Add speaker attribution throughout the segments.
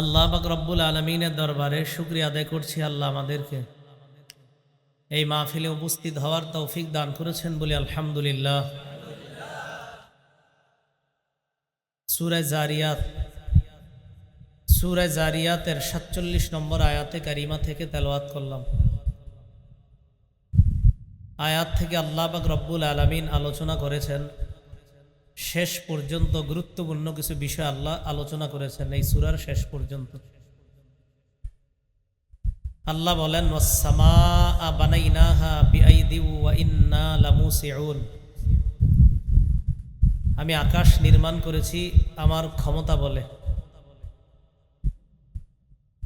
Speaker 1: আল্লাহ বাক রব্বুল আলমিনের দরবারে শুক্রিয়া আদায় করছি আল্লাহ আমাদেরকে। এই মাহফিলে উপস্থিত হওয়ার তৌফিক দান করেছেন বলে আলহামদুলিল্লাহ। সুরায় জারিয়াত সুরায় জারিয়াতের সাতচল্লিশ নম্বর আয়াতে কারিমা থেকে তেলাওয়াত করলাম। আয়াত থেকে আল্লাহ বাক রব্বুল আলমিন আলোচনা করেছেন শেষ পর্যন্ত গুরুত্বপূর্ণ কিছু বিষয় আল্লাহ আলোচনা করেছেন, এই সুরার শেষ পর্যন্ত। আল্লাহ বলেন আমি আকাশ নির্মাণ করেছি, আমার ক্ষমতা বলে।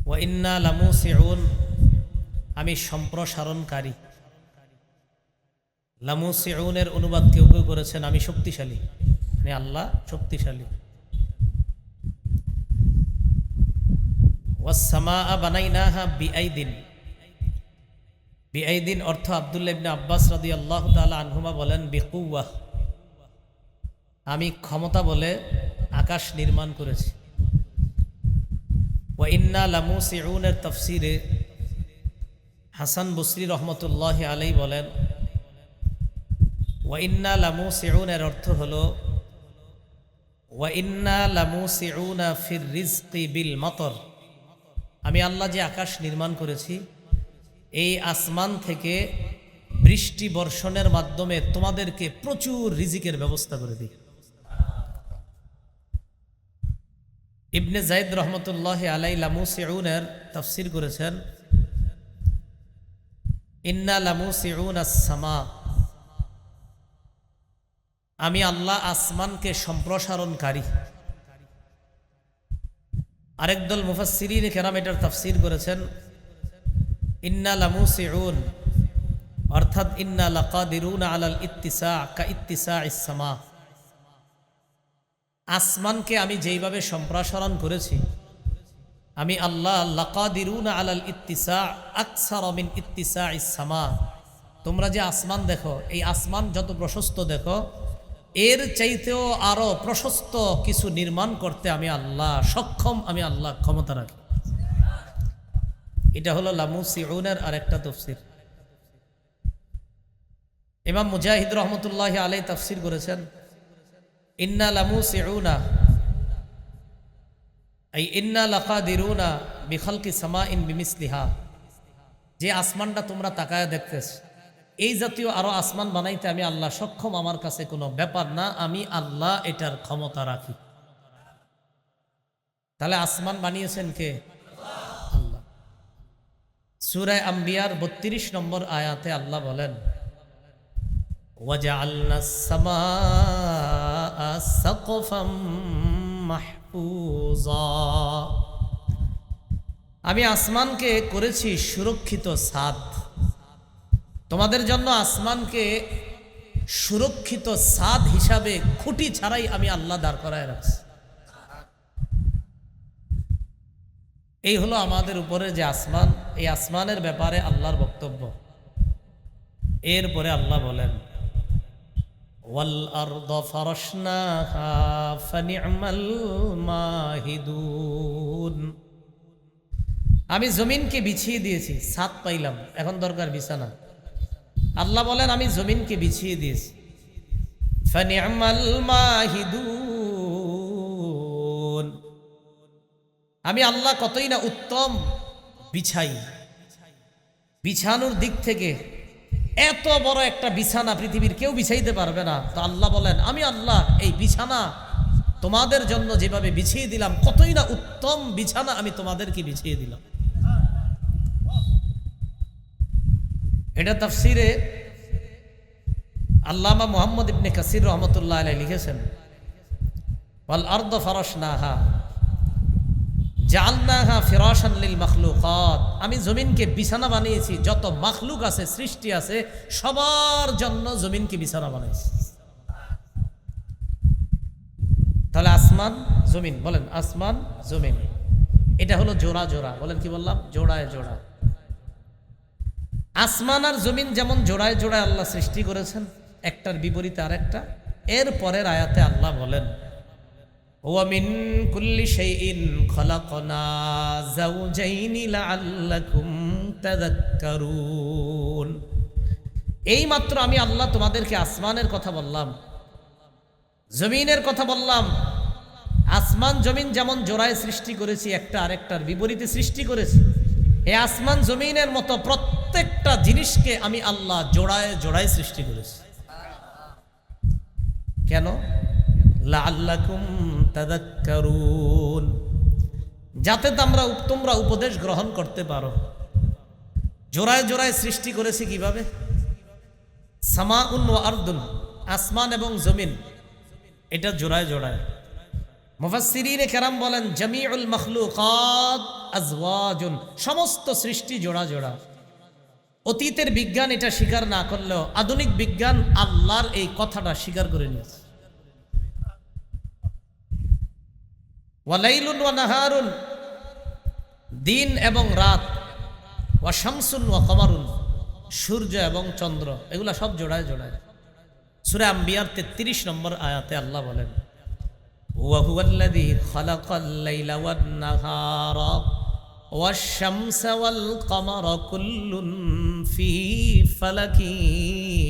Speaker 1: ওয়া ইন্না লামুসিউন, আমি সম্প্রসারণকারী। লামু লামুসিউনের অনুবাদ কেউ কেউ করেছেন, আমি শক্তিশালী। মানে আল্লাহ, শক্তিশালী। অর্থ আব্বাস আল্লাহ আনহুমা বলেন আমি ক্ষমতা বলে আকাশ নির্মাণ করেছি। ওয়া তফসিরে। হাসান বসরি রহমতুল্লাহ আলাই বলেন, ওয়া ইন্না লামু সিউনের অর্থ হলো ওয়া ইন্না লামু সিউনা ফির রিজকি বিল আমি আল্লাহ যে আকাশ নির্মাণ করেছি, এই আসমান থেকে বৃষ্টি বর্ষণের মাধ্যমে তোমাদেরকে প্রচুর রিজিকের ব্যবস্থা করে দিই। ইবনে জাইদ রহমতুল্লাহ আলাই লামু সিউনের তফসির করেছেন, ইন্না লামু সিউন আসামা আমি আল্লাহ আসমানকে সম্প্রসারণকারী। আরেক দল মুফাসিরিন কেরাম এটার তাফসির করেছেন, ইন্না লামু সিউন অর্থাৎ ইন্না লাকাদিরুন আলাল ইত্তিসা কা ইত্তিসা ইসামা আসমানকে আমি যেইভাবে সম্প্রসারণ করেছি, আমি আল্লাহ লাকাদিরুন আলাল ইত্তিসা আকসার মিন ইত্তিসা ইসামা তোমরা যে আসমান দেখো, এই আসমান যত প্রশস্ত দেখো এর চাইতেও আরও প্রশস্ত কিছু নির্মাণ করতে আমি আল্লাহ সক্ষম, আমি আল্লাহ ক্ষমতা রাখি। এটা হলো লামু সিউনের আরেকটা তফসির। ইমাম মুজাহিদ রহমতুল্লাহ আলাই তফসির করেছেন, ইন্না লামু সিউনা এই ইন্না লাকা দিরুনা বিখালকি সামা ইন বিমিসলিহা। যে আসমানটা তোমরা তাকায় দেখতেছ এই জাতীয় আরও আসমান বানাইতে আমি আল্লাহ সক্ষম, আমার কাছে কোনো ব্যাপার না, আমি আল্লাহ এটার ক্ষমতা রাখি। তাহলে আসমান বানিয়েছেন কে? আল্লাহ। সুরায় আম্বিয়ার বত্রিশ নম্বর আয়াতে আল্লাহ বলেন ওয়াজা আল্লাহ আমি আসমানকে করেছি সুরক্ষিত সাথ তোমাদের জন্য আসমানকে সুরক্ষিত সাদ হিসাবে খুঁটি ছাড়াই আমি আল্লাহ দাঁড় করায় রাখছি। এই হলো আমাদের উপরে যে আসমান, এই আসমানের ব্যাপারে আল্লাহর বক্তব্য। এরপরে আল্লাহ বলেন আমি জমিনকে বিছিয়ে দিয়েছি ছাদ পাইলাম, এখন দরকার বিছানা। আল্লাহ বলেন, আমি জমিনকে বিছিয়ে দিয়েছি। আমি আল্লাহ কতই না উত্তম বিছাই। বিছানোর দিক থেকে এত বড় একটা বিছানা পৃথিবীর কেউ বিছাইতে পারবে না। তো আল্লাহ বলেন, আমি আল্লাহ এই বিছানা তোমাদের জন্য যেভাবে বিছিয়ে দিলাম, কতই না উত্তম বিছানা আমি তোমাদেরকে বিছিয়ে দিলাম। এটা তাফসিরে আল্লামা মোহাম্মদ ইবনে কাসির রহমতুল্লাহ আলাই লিখেছেন, ওয়াল আর্দ ফারশনাহা জালনাহা ফিরাশান লিল মাখলুকাত। আমি জমিনকে বিছানা বানিয়েছি, যত মাখলুক আছে, সৃষ্টি আছে, সবার জন্য জমিনকে বিছানা বানিয়েছি তাহলে আসমান, জমিন, বলেন আসমান, জমিন। এটা হলো জোড়া জোড়া, বলেন কি বললাম? জোড়ায় জোড়া। আসমান আর জমিন যেমন জোড়ায় জোড়ায় আল্লাহ সৃষ্টি করেছেন, একটার বিপরীতে আরেকটা, এর পরের আয়াতে আল্লাহ বলেন ওয়ামিন কুল্লি সেই খলাকনা যাওজাইনি লাআল্লাকুম তাযাক্কারুন। এই মাত্র আমি আল্লাহ তোমাদেরকে আসমানের কথা বললাম, জমিনের কথা বললাম। আসমান, জমিন যেমন জোড়ায় সৃষ্টি করেছি, একটা আরেকটার বিপরীতে সৃষ্টি করেছি। এ আসমান, জমিনের মতো প্রত্যেক প্রত্যেকটা জিনিসকে আমি আল্লাহ জোড়ায় জোড়ায় সৃষ্টি করেছি। কেন? লাল্লাকুম তাদাক্কারুন যাতে তোমরা তোমরা উপদেশ গ্রহণ করতে পারো। জোড়ায় জোড়ায় সৃষ্টি করেছি কীভাবে? সামা উন ও আর্দুন, আসমান এবং জমিন। এটা জোড়ায় জোড়ায়। মুফাসসিরিনে কেরাম বলেন, জামিউল মখলুকাত আজওয়াজুন। সমস্ত সৃষ্টি জোড়া জোড়া। অতীতের বিজ্ঞান এটা স্বীকার না করলেও আধুনিক বিজ্ঞান আল্লাহর এই কথাটা স্বীকার করে নিয়েছে ওয়ালাইলুন ওয়া নাহারুন দিন এবং রাত ওয়া শামসুন ওয়া কমারুন সূর্য এবং চন্দ্র এগুলা সব জোড়ায় জোড়ায় সুরে আম্বিয়ার তেত্রিশ নম্বর আয়াতে আল্লাহ বলেন وهو الذي خلق الليل والنهار والشمس والقمر كل ফি ফালাকি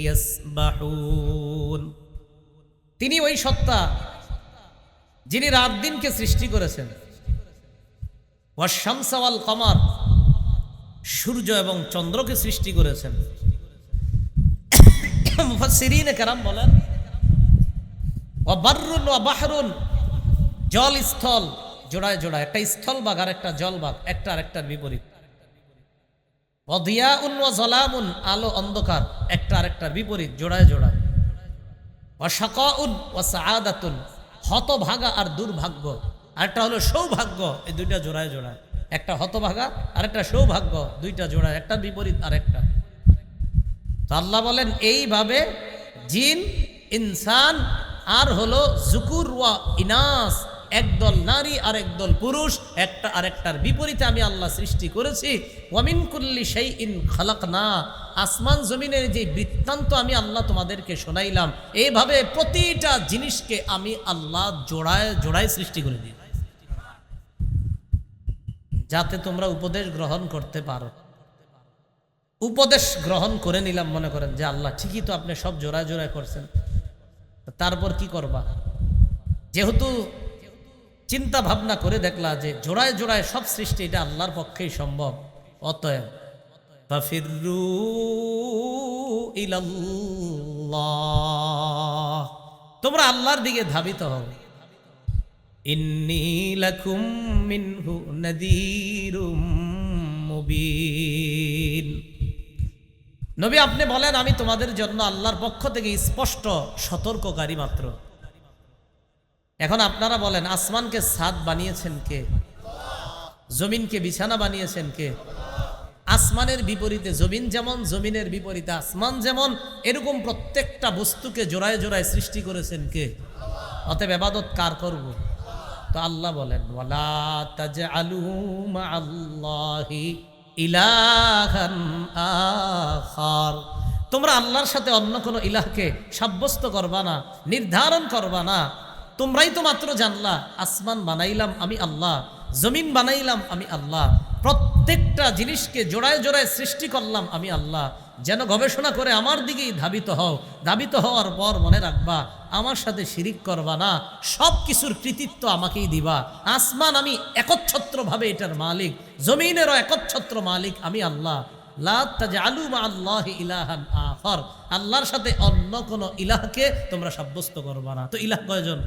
Speaker 1: ইয়াসবাহুন তিনি ওই সত্তা যিনি রাত দিনকে সৃষ্টি করেছেন। ওয়াশামসাওয়াল কমার সূর্য এবং চন্দ্রকে সৃষ্টি করেছেন। মুফাসসিরিন কেরাম বলেন অবারুন অবাহরুন জল স্থল জোড়ায় জোড়ায়, একটা স্থল বাগ আর একটা জল বাঘ একটা আর একটার বিপরীত। জলামুন, আলো অন্ধকার, একটা আর একটার বিপরীত, জোড়ায় জোড়ায়। ও শাকাউন ও সাআদাতুন, হতভাগা আর দুর্ভাগ্য। আরেকটা হলো সৌভাগ্য, এই দুইটা জোড়ায় জোড়ায়। একটা হতভাগা আর একটা সৌভাগ্য, দুইটা জোড়ায়, একটা বিপরীত আর একটা তো আল্লাহ বলেন, এইভাবে জিন, ইনসান, আর হলো জুকুর ওয়া ইনাস একদল নারী আর একদল পুরুষ, একটা আরেকটার বিপরীতে আমি আল্লাহ সৃষ্টি করেছি। ওয়ামিন কুল্লি সেই ইন খালাক না আসমান জমিনের যে বৃত্তান্ত আমি আল্লাহ তোমাদেরকে শোনাইলাম এইভাবে প্রতিটা জিনিসকে আমি আল্লাহ জোড়ায় জোড়ায় সৃষ্টি করে দিই। যাতে তোমরা উপদেশ গ্রহণ করতে পারো। উপদেশ গ্রহণ করে নিলাম, মনে করেন যে আল্লাহ ঠিকই তো আপনি সব জোড়ায় জোড়ায় করছেন। তারপর কি করবা? যেহেতু চিন্তা ভাবনা করে দেখলা যে জোড়ায় জোড়ায় সব সৃষ্টি এটা আল্লাহর পক্ষেই সম্ভব। অতএব ফাফিরু তোমরা আল্লাহর দিকে ধাবিত হও। নবী আপনি বলেন, আমি তোমাদের জন্য আল্লাহর পক্ষ থেকে স্পষ্ট সতর্ককারী মাত্র। এখন আপনারা বলেন, আসমানকে সাদ বানিয়েছেন কে? জমিনকে বিছানা বানিয়েছেন কে? আসমানের বিপরীতে জমিন যেমন, জমিনের বিপরীতে আসমান যেমন, এরকম প্রত্যেকটা বস্তুকে জোড়ায় জোড়ায় সৃষ্টি করেছেন কে? অতএব এবাদত কার করব? তো আল্লাহ বলেন তোমরা আল্লাহর সাথে অন্য কোনো ইলাহকে সাব্যস্ত করবা না, নির্ধারণ করবা না। তোমরাই তো মাত্র জানলা। আসমান বানাইলাম আমি আল্লাহ, জমিন বানাইলাম আমি আল্লাহ, প্রত্যেকটা জিনিসকে জোড়ায় জোড়ায় সৃষ্টি করলাম আমি আল্লাহ। যেন গবেষণা করে আমার দিকেই ধাবিত হও, ধাবিত হওয়ার পর মনে রাখবা, আমার সাথে শিরিক করবা না, সব কিছুর কৃতিত্ব আমাকেই দিবা। আসমান আমি একচ্ছত্রভাবে এটার মালিক, জমিনেরও একচ্ছত্র মালিক আমি আল্লাহ। আলু মা আল্লাহ ইলাহান আল্লাহর সাথে অন্য কোনো ইলাহকে তোমরা সাব্যস্ত করবা না। তো ইলাহ কয়জন?